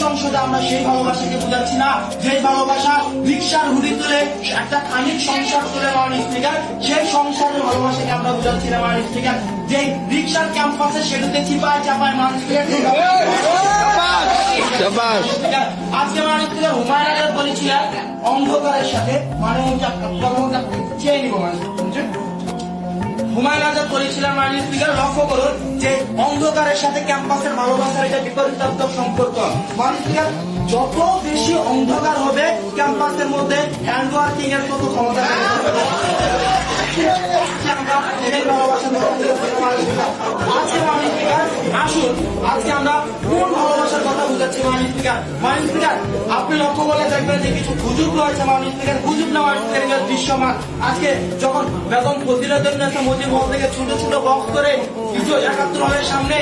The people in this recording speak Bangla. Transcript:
সংসদে আমরা সেই ভালোবাসাকে বোঝাচ্ছি না। যে ভালোবাসা রিক্সার হুডি তুলে একটা খানিক সংসার তুলে মাননীয় স্পিকার সেই সংসারের ভালোবাসাকে আমরা বোঝাচ্ছি না মাননীয় স্পিকার যে রিক্সার ক্যাম্পাসে সেটাতে চিপায় চাপায় শাবাশ আজকে স্পিকার হুমায়ুন আজাদ বলেছিলেন অন্ধকারের সাথে মানে চেয়ে নিব স্পিকার হুমায়ুন আজাদ বলেছিলেন মাননীয় স্পিকার লক্ষ্য করুন যে অন্ধকারের সাথে ক্যাম্পাসের ভালোবাসার এটা বিপরীতাত্মক সম্পর্ক। মাননীয় যত বেশি অন্ধকার হবে, ক্যাম্পাসের মধ্যে হ্যান্ড ওয়ার্কিং এর মতো ক্ষমতা আসুন, আজকে আমরা কোন বুঝাচ্ছি মাননীয় স্পিকার। মাননীয় স্পিকার, আপনি লক্ষ্য করলে দেখবেন যে কিছু গুজব রয়েছে মাননীয় স্পিকার। গুজব না মাননীয় স্পিকার দৃশ্যমান আজকে যখন বেগম ফজিলাতুন নেতা মোদী হল থেকে ছোট ছোট বক্স করে কিছু একাত্তর সামনে